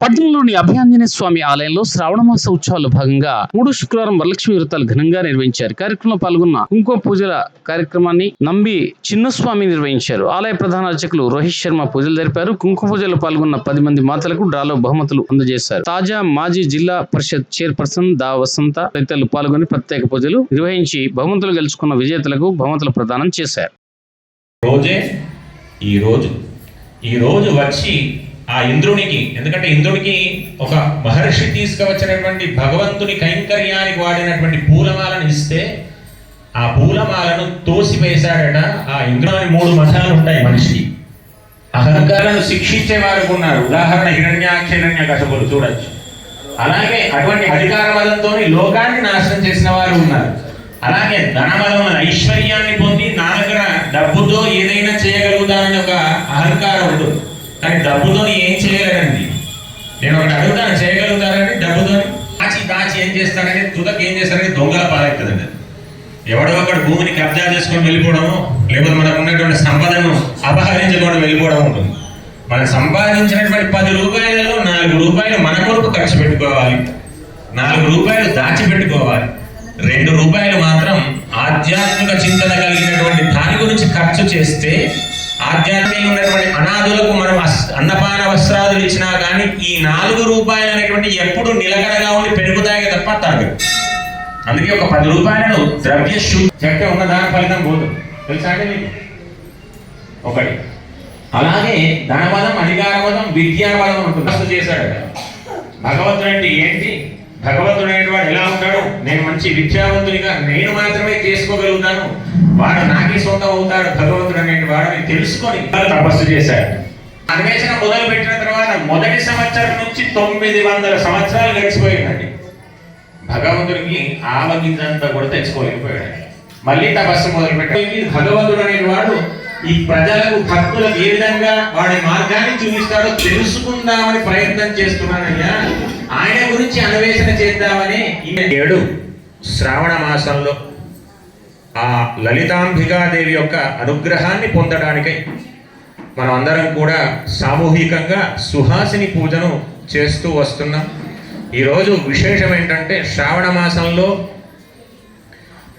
పట్టణంలోని అభయాంజనేయ స్వామి ఆలయంలో శ్రావణమాస ఉత్సవాల్లో భాగంగా మూడు శుక్రవారం వరలక్ష్మి వ్రతాలు ఘనంగా నిర్వహించారు. కార్యక్రమంలో పాల్గొన్న కుంకుమ పూజల కార్యక్రమాన్ని నంబి చిన్నస్వామి నిర్వహించారు. ఆలయ ప్రధాన అర్చకులు రోహిత్ శర్మ పూజలు జరిపారు. కుంకుమ పూజలో పాల్గొన్న పది మంది మాతలకు డ్రాలో బహుమతులు అందజేశారు. తాజా మాజీ జిల్లా పరిషత్ చైర్పర్సన్ దా వసంత తదితరులు పాల్గొని ప్రత్యేక పూజలు నిర్వహించి బహుమతులు గెలుచుకున్న విజేతలకు బహుమతులు ప్రదానం చేశారు. రోజే ఈ రోజు ఈ రోజు వచ్చి ఆ ఇంద్రునికి ఎందుకంటే ఇంద్రునికి ఒక మహర్షి తీసుకువచ్చినటువంటి భగవంతుని కైంకర్యానికి వాడినటువంటి పూలమాలను ఇస్తే ఆ పూలమాలను తోసివేశాడట ఆ ఇంద్రుని మూడు మతాలు ఉంటాయి మనిషికి. అహంకారాలను శిక్షించే వారు ఉన్నారు. ఉదాహరణ హిరణ్యాక్ష హిరణ్య కసపులు చూడొచ్చు. అలాగే అటువంటి అధికార బలంతో లోకాన్ని నాశనం చేసిన వారు ఉన్నారు. అలాగే ధనబలం ఐశ్వర్యాన్ని పొంది నా దగ్గర డబ్బుతో ఏదైనా చేయగలుగుతానని ఒక అహంకారం ఉంటుంది. కానీ డబ్బుతో నేను ఒకటి అడుగుతాను చేయగలుగుతారని డబ్బుతో దాచి దాచి ఏం చేస్తారని తుదకి ఏం చేస్తారని దొంగల పాలవుతుందండి ఎవడో ఒకడు భూమిని కబ్జా చేసుకొని వెళ్ళిపోవడము లేకపోతే మనకు ఉన్నటువంటి సంపదను అపహరించుకొని వెళ్ళిపోవడం ఉంటుంది. మనం సంపాదించినటువంటి పది రూపాయలలో నాలుగు రూపాయలు మన కొరకు ఖర్చు పెట్టుకోవాలి. నాలుగు రూపాయలు దాచిపెట్టుకోవాలి రెండు రూపాయలు మాత్రం ఆధ్యాత్మిక చింతన కలిగినటువంటి దాని గురించి ఖర్చు చేస్తే ఆధ్యాత్మికంగా ఉన్నటువంటి అనాథులకు మనం అస్- అన్నపాన వస్త్రాదులు ఇచ్చినా కానీ ఈ నాలుగు రూపాయలు అనేటువంటి ఎప్పుడు నిలకడగా ఉండి పెరుగుతాయి తప్ప తరగదు అందుకే ఒక పది రూపాయలను ద్రవ్య శుద్ధి చెక్క ఉన్న దాని ఫలితం పోదు. తెలుసా అండి మీకు? ఒకటి. అలాగే ధనబలం అధికారబలం విద్యాబలం ఉంటుంది తపస్సు చేశాడు భగవంతుడు అంటే ఏంటి? భగవంతుడు అనేటువంటి ఎలా ఉంటాడు? నేను మంచి విద్యావంతునిగా నేను మాత్రమే చేసుకోగలుగుతాను. వాడు నాకే సొంతం అవుతాడు. భగవంతుడు అనేటి వాడని తెలుసుకొని తపస్సు చేశాడు. అన్వేషణ మొదలు పెట్టిన తర్వాత మొదటి సంవత్సరం నుంచి తొమ్మిది వందల సంవత్సరాలు గడిచిపోయాడు భగవంతుడికి ఆమగిందంతా కూడా తెచ్చుకోలేకపోయాడు. మళ్ళీ తపస్సు మొదలు పెట్టాడు భగవంతుడు అనేవాడు ఈ ప్రజలకు భక్తులకు ఏ విధంగా వాడి మార్గాన్ని చూపిస్తాడో తెలుసుకుందామని ప్రయత్నం చేస్తున్నానయ్యా. ఆయన గురించి అన్వేషణ చేద్దామని ఏడు శ్రావణ మాసంలో ఆ లలితాంబికాదేవి యొక్క అనుగ్రహాన్ని పొందడానికై మనం అందరం కూడా సామూహికంగా సుహాసిని పూజను చేస్తూ వస్తున్నాం. ఈరోజు విశేషం ఏంటంటే శ్రావణ మాసంలో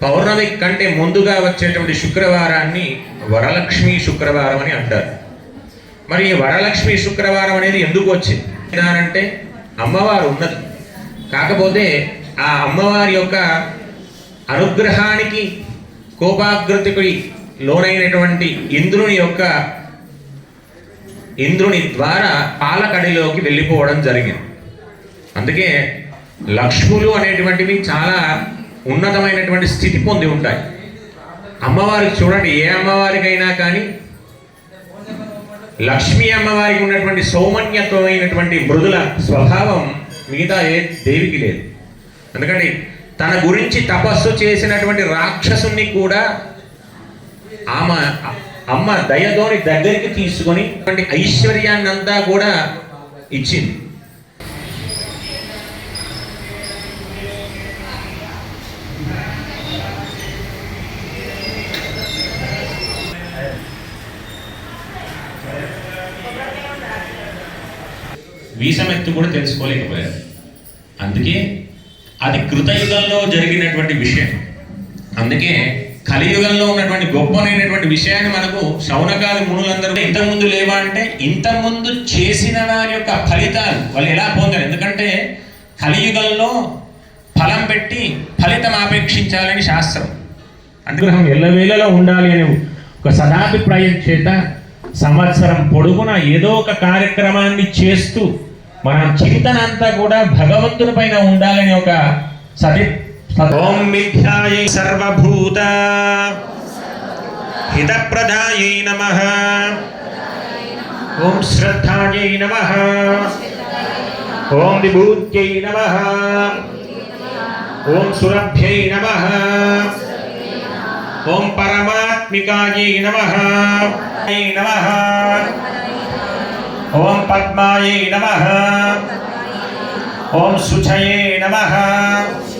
పౌర్ణమి కంటే ముందుగా వచ్చేటువంటి శుక్రవారాన్ని వరలక్ష్మి శుక్రవారం అని అంటారు. మరి ఈ వరలక్ష్మి శుక్రవారం అనేది ఎందుకు వచ్చింది? అంటే అమ్మవారు ఉన్నది. కాకపోతే ఆ అమ్మవారి యొక్క అనుగ్రహానికి కోపాగ్రతికి లోనైనటువంటి ఇంద్రుని యొక్క ఇంద్రుని ద్వారా పాలకడిలోకి వెళ్ళిపోవడం జరిగింది. అందుకే లక్ష్ములు అనేటువంటివి చాలా ఉన్నతమైనటువంటి స్థితి పొంది ఉంటాయి. అమ్మవారికి చూడండి ఏ అమ్మవారికైనా కానీ లక్ష్మీ అమ్మవారికి ఉన్నటువంటి సౌమన్యత్వమైనటువంటి మృదుల స్వభావం మిగతా ఏ దేవికి లేదు. ఎందుకంటే తన గురించి తపస్సు చేసినటువంటి రాక్షసుని కూడా ఆమె అమ్మ దయతోని దగ్గరికి తీసుకొని అటువంటి ఐశ్వర్యాన్నంతా కూడా ఇచ్చింది. వీసమెత్తు కూడా తెలుసుకోలేకపోయారు. అందుకే అది కృతయుగంలో జరిగినటువంటి విషయం. అందుకే కలియుగంలో ఉన్నటువంటి గొప్పనైనటువంటి విషయాన్ని మనకు శౌనకాది మునులందరూ ఇంతకుముందు లేవా అంటే ఇంతకుముందు చేసిన వారి యొక్క ఫలితాలు వాళ్ళు ఎలా పొందారు? ఎందుకంటే కలియుగంలో ఫలం పెట్టి ఫలితం ఆపేక్షించాలని శాస్త్రం. అనుగ్రహం ఎల్లవేళలో ఉండాలి అనే ఒక సదాభిప్రాయం చేత సంవత్సరం పొడుగున ఏదో ఒక కార్యక్రమాన్ని చేస్తూ మన చింతన అంతా కూడా భగవంతుని పైన ఉండాలని ఒక సది ॐ मिथ्यायै सर्वभूता। हितप्रदायै नमः। ॐ श्रद्धायै नमः। ॐ विभूत्यै नमः। ॐ सुरभ्यै नमः। ॐ परमात्मिकायै नमः। नमः ॐ पद्मायै नमः। ॐ सुचये नमः।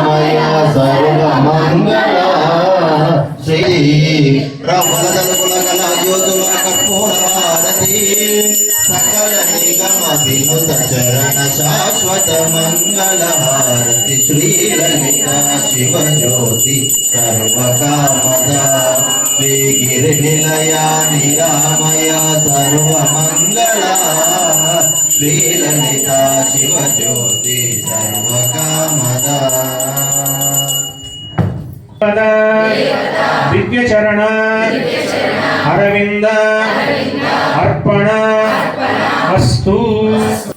శ్రీ ప్రబలదలుగులగల జ్యోతుల సకల నిగమ వినుత చరణ శాశ్వత మంగళ హారతి శ్రీలలిత శివ జ్యోతి సర్వకామద శ్రీగిరి నిలయ నిరామయ సర్వమంగళ శ్రీలలిత శివ జ్యోతి సర్వకామద దివ్య చరణ అరవింద. అర్పణ. వస్తు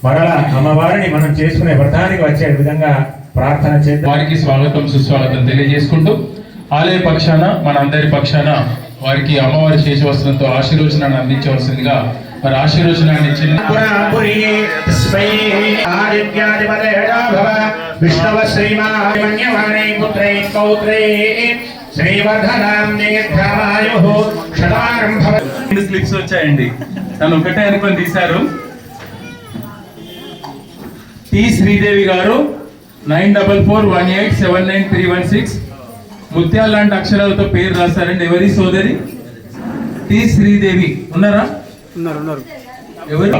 మరల అమ్మవారిని మనం చేసుకునే వ్రతానికి వచ్చే విధంగా ప్రార్థన చేద్దాం. వారికి స్వాగతం సుస్వాగతం తెలియజేసుకుంటూ ఆలయ పక్షాన మనందరి పక్షాన వారికి అమ్మవారి శేషవస్త్రంతో ఆశీర్వచనాన్ని అందించవలసిందిగా మరి ఆశీర్వచనాన్ని భవ విష్ణవ పుత్రై పౌత్రై వచ్చాయండి. తను ఒకటే అనుకొని తీశారు. T Sridevi garu nine double four one eight seven nine three one six. ముత్యాల లాంటి అక్షరాలతో పేరు రాశారండి. ఎవరి సోదరి? టి శ్రీదేవి. ఉన్నారా? ఉన్నారు ఉన్నారు. ఎవరు?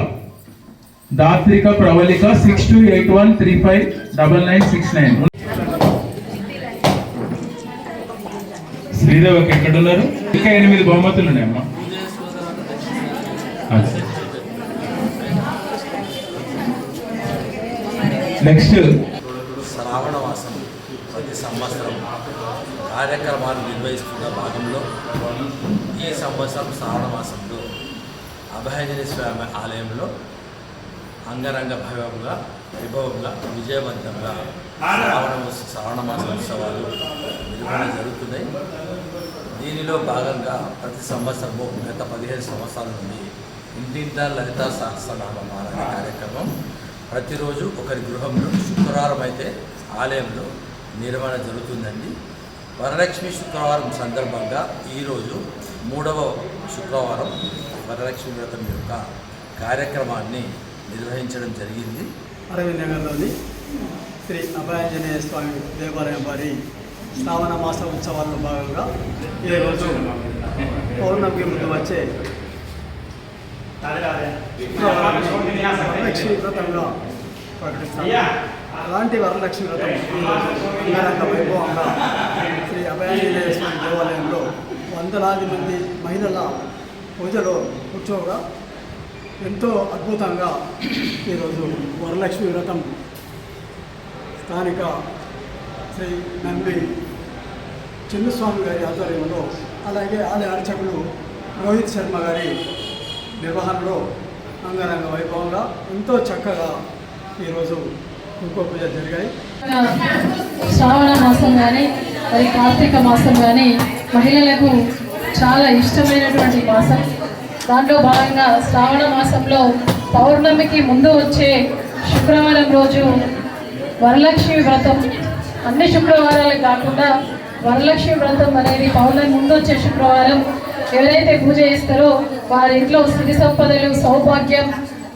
Dhatrika Pravalika six two eight one three five double nine six nine. శ్రీదేవికి ఎక్కడున్నారు? ఇంకా ఎనిమిది బహుమతులు ఉన్నాయమ్మా. నెక్స్ట్. శ్రావణ మాసం ప్రతి సంవత్సరం కార్యక్రమాలు నిర్వహిస్తున్న భాగంలో ఈ సంవత్సరం శ్రావణ మాసంలో అభయాంజనేయ స్వామి ఆలయంలో అంగరంగ వైభవంగా వైభవంగా విజయవంతంగా శ్రావణ శ్రావణ మాస ఉత్సవాలు నిర్వహణ జరుగుతున్నాయి. దీనిలో భాగంగా ప్రతి సంవత్సరము గత పదిహేను సంవత్సరాల నుండి ఇంటింటా లలిత సహస్రనామ మారాయణ కార్యక్రమం. ప్రతిరోజు ఒకరి గృహంలో శుక్రవారం అయితే ఆలయంలో నిర్వహణ జరుగుతుందండి. వరలక్ష్మి శుక్రవారం సందర్భంగా ఈరోజు మూడవ శుక్రవారం వరలక్ష్మి వ్రతం యొక్క కార్యక్రమాన్ని నిర్వహించడం జరిగింది. అరవింద్ నగర్లోని శ్రీ అభయాంజనేయ స్వామి దేవాలయం వారి శ్రావణ మాస ఉత్సవాల్లో భాగంగా ఈరోజు పౌర్ణమికి ముందు వచ్చే వరలక్ష్మి వ్రతంగా ప్రకటిస్తాము అలాంటి వరలక్ష్మి వ్రతం అంగరంగ వైభవంగా శ్రీ అభయాంజనేయ స్వామి దేవాలయంలో వందలాది మంది మహిళల పూజలో కూర్చోగా ఎంతో అద్భుతంగా ఈరోజు వరలక్ష్మి వ్రతం స్థానిక శ్రీ నంది చిన్నస్వామి గారి ఆధ్వర్యంలో అలాగే ఆలయ అర్చకులు రోహిత్ శర్మ గారి నిర్వహణలో అంగరంగ వైభవంగా ఎంతో చక్కగా ఈరోజు ఇంకో పూజ జరిగాయి. శ్రావణ మాసం కానీ మరి కార్తీక మాసం కానీ మహిళలకు చాలా ఇష్టమైనటువంటి మాసం. దాంట్లో భాగంగా శ్రావణ మాసంలో పౌర్ణమికి ముందు వచ్చే శుక్రవారం రోజు వరలక్ష్మి వ్రతం. అన్ని శుక్రవారాలు కాకుండా వరలక్ష్మి వ్రతం అనేది పౌర్ణమి ముందు వచ్చే శుక్రవారం. ఎవరైతే పూజ చేస్తారో వారి ఇంట్లో సిరి సంపదలు సౌభాగ్యం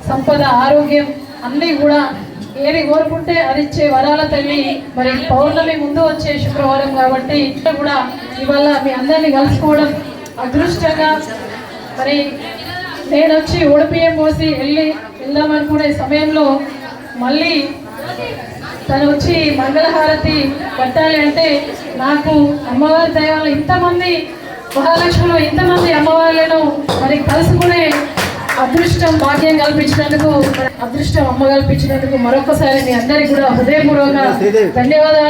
సంపద ఆరోగ్యం అన్నీ కూడా ఏది కోరుకుంటే అది ఇచ్చే వరాల తల్లి మరి పౌర్ణమి ముందు వచ్చే శుక్రవారం కాబట్టి ఇట్లా కూడా ఇవాళ మీ అందరినీ కలుసుకోవడం అదృష్టంగా మరి నేను వచ్చి ఓడిపిఎం మోసి వెళ్ళి వెళ్దామనుకునే సమయంలో మళ్ళీ తను వచ్చి మంగళహారతి పట్టాలి అంటే నాకు అమ్మవారి దైవాలు ఇంతమంది మహాలక్ష్మిలో ఇంతమంది అమ్మవార్లను మరి కలుసుకునే అదృష్టం భాగ్యం కల్పించినందుకు అదృష్టం అమ్మ కల్పించినందుకు మరొకసారి మీ అందరికీ కూడా హృదయపూర్వక ధన్యవాదాలు.